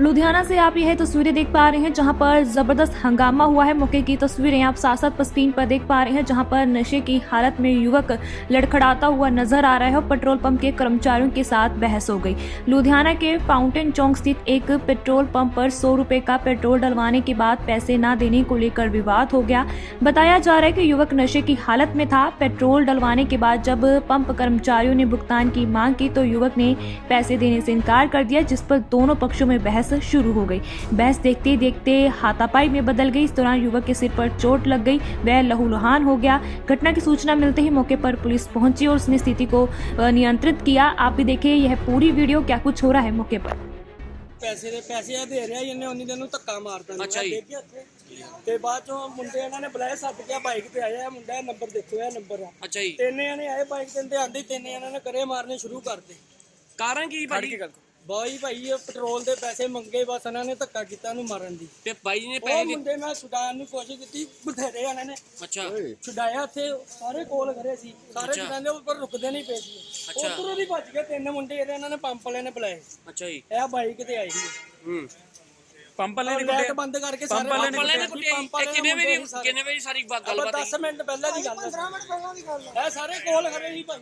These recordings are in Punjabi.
लुधियाना से आप यह तस्वीरें देख पा रहे हैं, जहाँ पर ज़बरदस्त हंगामा हुआ है। मौके की तस्वीरें आप साथ स्क्रीन पर देख पा रहे हैं, जहाँ पर नशे की हालत में युवक लड़खड़ाता हुआ नज़र आ रहा है और पेट्रोल पंप के कर्मचारियों के साथ बहस हो गई। लुधियाना के फाउंटेन चौक स्थित एक पेट्रोल पंप पर सौ रुपए का पेट्रोल डलवाने के बाद पैसे न देने को लेकर विवाद हो गया। बताया जा रहा है कि युवक नशे की हालत में था। पेट्रोल डलवाने के बाद जब पंप कर्मचारियों ने भुगतान की मांग की तो युवक ने पैसे देने से इनकार कर दिया, जिस पर दोनों पक्षों में बहस शुरू हो गई बहस देखते ही देखते हाथापाई में बदल गई इस दौरान युवक के सिर पर चोट लग गई वह लहूलुहान हो गया घटना की सूचना मिलते ही मौके पर पुलिस पहुंची और उसने स्थिति को अ, नियंत्रित किया आप भी देखिए यह पूरी वीडियो क्या कुछ हो रहा है मौके पर ਪੈਸੇ ਦੇ ਪੈਸੇ ਆ ਦੇ ਰਿਹਾ ਇਹਨੇ ਉਨੀ ਦਿਨ ਨੂੰ ਧੱਕਾ ਮਾਰਦਾ ਨੂੰ ਅੱਛਾ ਜੀ। ਦੇਖ ਗਿਆ ਉੱਥੇ ਤੇ ਬਾਅਦ ਚੋਂ ਮੁੰਡੇ ਇਹਨਾਂ ਨੇ ਬੁਲਾਇਆ ਸੱਦ ਕੇ ਬਾਈਕ ਤੇ ਆਇਆ ਇਹ ਮੁੰਡਾ ਨੰਬਰ ਦੇਖੋ ਇਹ ਨੰਬਰ ਆ ਅੱਛਾ ਜੀ ਤਿੰਨ ਜਣੇ ਆਏ ਬਾਈਕ ਤੇ ਤੇ ਆਂਦੇ ਤਿੰਨ ਜਣਿਆਂ ਨੇ ਕਰੇ ਮਾਰਨੇ ਸ਼ੁਰੂ ਕਰਤੇ ਕਾਰਨ ਕੀ ਭਾਜੀ ਬਾਈ ਭਾਈ ਇਹ ਪੈਟਰੋਲ ਦੇ ਪੈਸੇ ਮੰਗੇ ਬਸ ਇਹਨਾਂ ਨੇ ਧੱਕਾ ਕੀਤਾ ਉਹਨੂੰ ਮਾਰਨ ਦੀ। ਤੇ ਬਾਈ ਨੇ ਉਹ ਪੈਸੇ ਦੇ ਮੁੰਡੇ ਮੈਂ ਛੁਡਾਉਣ ਦੀ ਕੋਸ਼ਿਸ਼ ਕੀਤੀ ਬਥੇਰੇ ਇਹਨਾਂ ਨੇ। ਅੱਛਾ। ਛੁਡਾਇਆ ਉੱਥੇ ਸਾਰੇ ਕੋਲ ਖੜੇ ਸੀ। ਸਾਰੇ ਅੱਛਾ। ਛੁਡਾਉਂਦੇ ਉੱਪਰ ਰੁਕਦੇ ਨਹੀਂ ਪਏ ਸੀ। ਅੱਛਾ। ਉਧਰੋਂ ਦੀ ਭੱਜ ਗਏ ਤਿੰਨ ਮੁੰਡੇ ਇਹਦੇ ਇਹਨਾਂ ਨੇ ਪੰਪ ਵਾਲਿਆਂ ਨੇ ਬੁਲਾਏ। ਅੱਛਾ ਜੀ। ਇਹ ਬਾਈਕ ਤੇ ਆਈ ਸੀ। ਹੂੰ। ਪੰਪ ਵਾਲੇ ਨੇ ਬੰਦ ਕਰਕੇ ਸਾਰੇ ਪੰਪ ਵਾਲੇ ਨੇ ਕੁੱਟਿਆ। ਜੀ। ਇਹ ਕਿੰਨੇ ਵਜੇ ਕਿੰਨੇ ਵਜੇ ਸਾਰੀ ਬ- ਗੱਲਬਾਤ 10 ਮਿੰਟ ਪਹਿਲਾਂ ਦੀ ਗੱਲ ਹੈ 15 ਮਿੰਟ ਪਹਿਲਾਂ ਦੀ ਗੱਲ ਹੈ ਇਹ ਸਾਰੇ ਕੋਲ ਖੜੇ ਸੀ ਭਾਈ।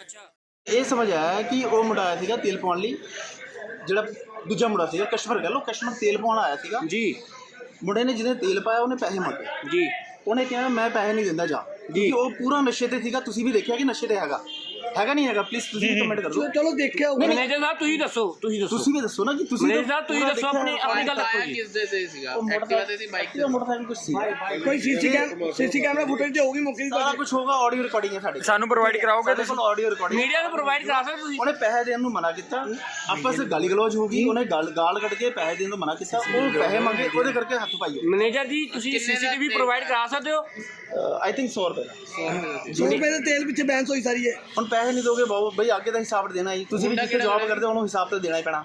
ਅੱਛਾ। ਇਹ ਸਮਝ ਆਇਆ ਕਿ ਉਹ ਮੁੰਡਾ ਆਇਆ ਸੀਗਾ ਤੇਲ ਪਾਉਣ ਲਈ। ਜਿਹੜਾ ਦੂਜਾ ਮੁੰਡਾ ਸੀਗਾ ਕਸਟਮਰ ਕਹ ਲਓ ਕਸਟਮਰ ਤੇਲ ਪਾਉਣ ਆਇਆ ਸੀਗਾ। ਜੀ। ਮੁੰਡੇ ਨੇ ਜਿਹਨੇ ਤੇਲ ਪਾਇਆ ਉਹਨੇ ਪੈਸੇ ਮੰਗੇ। ਜੀ। ਉਹਨੇ ਕਿਹਾ ਮੈਂ ਪੈਸੇ ਨਹੀਂ ਦਿੰਦਾ ਜਾ। ਕਿਉਂਕਿ ਉਹ ਪੂਰਾ ਨਸ਼ੇ ਤੇ ਸੀਗਾ। ਤੁਸੀਂ ਵੀ ਦੇਖਿਆ ਕਿ ਨਸ਼ੇ ਤੇ ਹੈਗਾ। ਹੈਗਾ ਨਹੀਂ ਹੈਗਾ ਪਲੀਜ਼ ਤੁਸੀਂ ਵੀ ਕਮੈਂਟ ਕਰ ਦਿਓ। ਚਲੋ ਦੇਖਿਆ ਮੈਨੇਜਰ ਸਾਹਿਬ ਤੁਸੀਂ ਦੱਸੋ ਤੁਸੀਂ ਦੱਸੋ। ਤੁਸੀਂ ਵੀ ਦੱਸੋ ਨਾ ਕਿ ਤੁਸੀਂ ਮੈਨੇਜਰ ਸਾਹਿਬ ਤੁਸੀਂ ਦੱਸੋ ਆਪਣੀ ਆਪਣੀ ਗੱਲ ਦੱਸੋ ਜੀ। ਕਿਸ ਦੇ ਤੇ ਸੀਗਾ? ਐਕਟਿਵਾ ਤੇ ਸੀ ਬਾਈਕ ਤੇ। ਮੋਟਰਸਾਈਕਲ ਕੁਝ ਸੀ। ਕੋਈ ਸੀਸੀ ਕੈਮ ਸੀਸੀ ਕੈਮਰਾ ਫੁਟੇਜ ਤੇ ਹੋਊਗੀ ਮੁੱਕੀ ਸਾਰਾ ਕੁਝ ਹੋਗਾ ਆਡੀਓ ਰਿਕਾਰਡਿੰਗ ਹੈ ਸਾਡੇ। ਸਾਨੂੰ ਪ੍ਰੋਵਾਈਡ ਕਰਾਓਗੇ ਕੋਲ ਆਡੀਓ ਰਿਕਾਰਡਿੰਗ ਮੀਡੀਆ ਨੂੰ ਪ੍ਰੋਵਾਈਡ ਕਰਾ ਸਕਦੇ ਤੁਸੀਂ? ਉਹਨੇ ਪੈਸੇ ਦੇਣ ਨੂੰ ਮਨਾ ਕੀਤਾ। ਆਪਸ ਵਿੱਚ ਗਾਲੀ ਗਲੋਚ ਹੋ ਗਈ ਉਹਨੇ ਗਾਲ ਗਾਲ ਕੱਢ ਕੇ ਪੈਸੇ ਦੇਣ ਨੂੰ ਮਨਾ ਕੀਤਾ ਉਹ ਪੈਸੇ ਮੰਗੇ ਉਹਦੇ ਕਰਕੇ ਹੱਥ ਪਾਈ ਮੈਨੇਜਰ ਜੀ ਤੁਸੀਂ ਸੀਸੀਟੀਵੀ ਪ੍ਰੋਵਾਈਡ ਕਰਾ ਸਕਦੇ ਹੋ? ਆਈ ਥਿੰਕ 100 ਰੁਪਏ ਦਾ। 100 ਰੁਪਏ ਦੇ ਤੇਲ। ਪਿੱਛੇ ਬੈਂਸ ਹੋਈ ਸਾਰੀ ਹੈ ਹੁਣ ਪੈਸੇ ਨਹੀਂ ਦੋਗੇ ਬਾਬੂ ਬਈ ਅੱਗੇ ਦਾ ਹਿਸਾਬ ਦੇਣਾ ਜੀ। ਤੁਸੀਂ ਵੀ ਜੌਬ ਕਰਦੇ ਹੋ ਉਹਨੂੰ ਹਿਸਾਬ ਤਾਂ ਦੇਣਾ ਹੀ ਪੈਣਾ।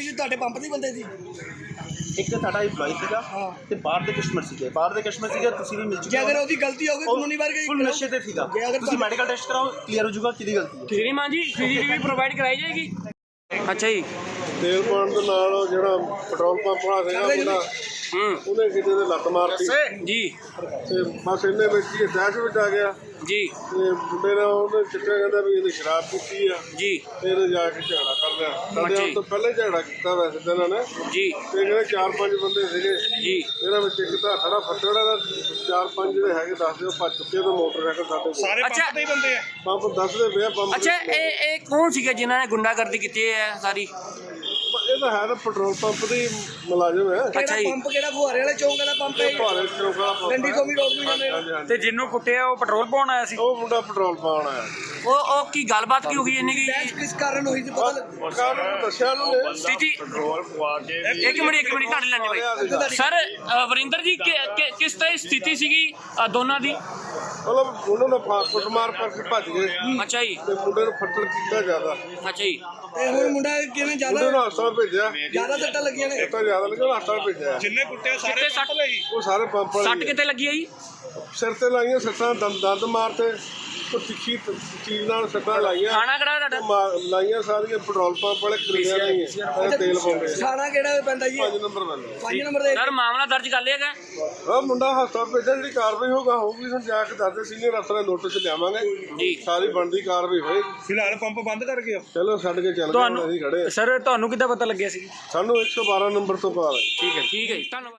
ਗਈ ਤੁਹਾਡੇ ਪੰਪ ਦੇ ਬੰਦੇ ਸੀ ਇੱਕ ਸਾਡਾ EMPLOYE ਸੀਗਾ ਤੇ ਬਾਹਰ ਦੇ ਕਸਟਮਰ ਸੀਗੇ। ਬਾਹਰ ਦੇ ਕਸਟਮਰ ਸੀਗੇ ਤੁਸੀਂ ਵੀ ਮਿਲ ਚੁੱਕੇ ਜੇ ਅਗਰ ਹੋ। ਉਹਦੀ ਗਲਤੀ ਹੋਵੇ ਕਾਨੂੰਨੀ ਵਾਰ ਗਈ ਫੁੱਲ ਨਸ਼ੇ ਤੇ ਸੀਗਾ। ਜੇ ਅਗਰ ਤੁਸੀਂ ਮੈਡੀਕਲ ਟੈਸਟ ਕਰਾਓ ਕਲੀਅਰ ਹੋ ਜਾਊਗਾ ਕਿਹਦੀ ਗਲਤੀ ਹੈ। ਸ਼੍ਰੀਮਾਨ ਜੀ ਸੀਸੀਟੀਵੀ ਪ੍ਰੋਵਾਈਡ ਕਰਾਈ ਜਾਏਗੀ? ਅੱਛਾ ਜੀ। ਤੇਲ ਪਾਉਣ ਦੇ ਨਾਲ ਜਿਹੜਾ ਪੈਟਰੋਲ ਪੰਪ ਵਾਲਾ ਸੀਗਾ ਮੁੰਡਾ ਹੂੰ। ਉਹਨੇ ਕਿਤੇ ਦੇ ਲੱਤ ਮਾਰਤੀ। ਜੀ। ਤੇ ਬਸ ਇਹਨੇ ਵਿੱਚ ਹੀ ਦਹਿਸ਼ ਵਿੱਚ ਆ ਗਿਆ। ਜੀ। ਤੇ ਮੁੰਡੇ ਨੇ ਉਹਨੇ ਚਿੱਟਾ ਕਹਿੰਦਾ ਵੀ ਇਹਨੇ ਸ਼ਰਾਬ ਪੀਤੀ ਆ। ਜੀ। ਇਹਨੇ ਜਾ ਕੇ ਝਗੜਾ ਕਰ ਲਿਆ। ਸਾਡੇ। ਆਉਣ ਤੋਂ ਪਹਿਲਾਂ ਝਗੜਾ ਕੀਤਾ ਵੈਸੇ ਤਾਂ ਇਹਨਾਂ ਨੇ। ਜੀ। ਤੇ ਜਿਹੜੇ ਚਾਰ ਪੰਜ ਬੰਦੇ ਸੀਗੇ ਜੀ। ਇਹਨਾਂ ਵਿੱਚ ਇੱਕ ਤਾਂ ਖੜਾ ਫੱਟੜਾ ਦਾ ਚਾਰ ਪੰਜ ਜਿਹੜੇ ਹੈਗੇ ਦੱਸਦੇ ਉਹ ਭੱਜ ਚੁੱਕੇ ਤੇ ਮੋਟਰਸਾਈਕਲ ਸਾਡੇ ਕੋਲ। ਸਾਰੇ। ਪੰਪ ਤੇ ਹੀ ਬੰਦੇ ਆ। ਪੰਪ ਦੱਸਦੇ ਪਿਆ ਪੰਪ ਅੱਛਾ ਇਹ ਇਹ ਕੌਣ ਸੀਗਾ ਜਿਨ੍ਹਾਂ ਨੇ ਗੁੰਡਾਗਰਦੀ ਕੀਤੀ ਹੈ ਸਾਰੀ? ਤਾਂ ਹੈ ਤਾਂ ਪੈਟਰੋਲ ਪੰਪ ਦੀ ਮੁਲਾਜ਼ਮ ਹੈ। ਅੱਛਾ ਜੀ। ਪੰਪ ਕਿਹੜਾ ਫੁਹਾਰੇ ਵਾਲੇ ਚੌਂਕ ਵਾਲਾ ਪੰਪ ਹੈ ਭਾਰੇ ਚੌਂਕ ਵਾਲਾ ਪੰਪ ਡੰਡੀ ਕੋਮੀ ਰੋਡ ਨੂੰ ਜਾਂਦੇ। ਤੇ ਜਿੰਨੂੰ ਕੁੱਟਿਆ ਉਹ ਪੈਟਰੋਲ ਪਾਉਣ ਆਇਆ ਸੀ? ਉਹ ਮੁੰਡਾ ਪੈਟਰੋਲ ਪਾਉਣ ਆਇਆ। ਉਹ ਉਹ ਕੀ ਗੱਲਬਾਤ ਕੀ ਹੋ ਗਈ ਇੰਨੀ ਬਹਿਸ ਕੀ ਕਿਸ ਕਾਰਨ ਹੋਈ ਸੀ? ਪਤਾ ਲੱਗ- ਕਾਰਨ ਨੂੰ ਦੱਸਿਆ ਉਹਨੇ ਸਥਿਤੀ ਪੈਟਰੋਲ ਪਵਾ ਕੇ ਇੱਕ ਮਿੰਟ ਇੱਕ ਮਿੰਟ ਘੱਟ ਲੈਣੇ ਬਾਈ ਸਰ ਅ, ਵਰਿੰਦਰ ਜੀ ਕਿ- ਕਿ- ਕਿਸ ਤਰ੍ਹਾਂ ਦੀ ਸਥਿਤੀ ਸੀਗੀ ਅ, ਦੋਨਾਂ ਦੀ? ਮਤਲਬ ਉਹਨਾਂ ਨੇ ਫਾਸਟ ਮਾਰ ਕਰਕੇ ਭੱਜ ਗਏ। ਅੱਛਾ ਜੀ। ਤੇ ਮੁੰਡੇ ਨੂੰ ਫੱਟੜ ਕੀਤਾ ਜ਼ਿਆਦਾ। ਅੱਛਾ ਜੀ। ਤੇ ਹੁਣ ਮੁੰਡਾ ਕਿਵੇਂ ਮੁੰਡੇ ਜ਼ਿਆਦਾ ਨੂੰ ਹਸਪਤਾਲ ਭੇਜਿਆ। ਜ਼ਿਆਦਾ ਸੱਟਾਂ ਲੱਗੀਆਂ ਨੇ। ਤਾਂ ਜ਼ਿਆਦਾ ਲੱਗਿਆ ਹਸਪਤਾਲ ਭੇਜਿਆ। ਜਿੰਨੇ ਕੁੱਟਿਆ ਸਾਰੇ ਸੱਟ ਉਹ ਸਾਰੇ ਪੰਪ ਸੱਟ ਵਾਲੇ ਕਿੱਥੇ ਲੱਗੀ ਹੈ ਜੀ? ਸਿਰ ਤੇ ਲਾਈਆਂ ਸੱਟਾਂ ਦੰਦ ਦੰਦ ਮਾਰਤੇ। ਉਹ ਤਿੱਖੀ ਤ- ਚੀਜ਼ ਨਾਲ ਸੱਟਾਂ ਲਾਈਆਂ। ਖਾਣਾ ਕਿਹੜਾ ਤੁਹਾਡਾ? ਮਾ- ਲਾਈਆਂ ਸਾਰੀਆਂ ਪੈਟਰੋਲ ਪੰਪ ਵਾਲੇ ਕਲੀਆਂ ਨਹੀਂ ਹੈ ਤੇਲ ਪਾਉਂਦੇ ਆ। ਥਾਣਾ ਕਿਹੜਾ ਪੈਂਦਾ ਜੀ? ਪੰਜ ਨੰਬਰ ਬੰਦੇ 5 ਨੰਬਰ ਦੇ। ਸਰ ਮਾਮਲਾ ਦਰਜ ਕਰ ਲਿਆ ਗਿਆ? ਆ ਮੁੰਡਾ ਹਸਪਤਾਲ ਭੇਜਿਆ ਜਿਹੜੀ ਕਾਰਵਾਈ ਹੋਗਾ ਹੋਊਗੀ ਹੁਣ ਜਾ ਕੇ ਦੱਸਦੇ। ਸੀਨੀਅਰ ਅਫਸਰਾਂ ਨੋਟਿਸ ਲਿਆਵਾਂਗੇ। ਜੀ। ਸਾਰੀ ਬਣਦੀ ਕਾਰਵਾਈ ਹੋਏਗੀ ਫਿਲਹਾਲ ਪੰਪ ਬੰਦ ਕਰ ਗਏ ਚਲੋ ਛੱਡ ਕੇ ਚੱਲ ਗਏ ਹੁਣ ਅਸੀਂ ਖੜੇ ਤੁਹਾਨੂੰ ਆ। ਸਰ ਤੁਹਾਨੂੰ ਕਿੱਦਾਂ ਪਤਾ ਲੱਗਿਆ ਸੀ? ਸਾਨੂੰ 112 ਨੰਬਰ ਤੋਂ ਪਤਾ ਲੱਗਾ ਠੀਕ ਹੈ ਠੀਕ ਹੈ ਜੀ ਧੰਨਵਾਦ।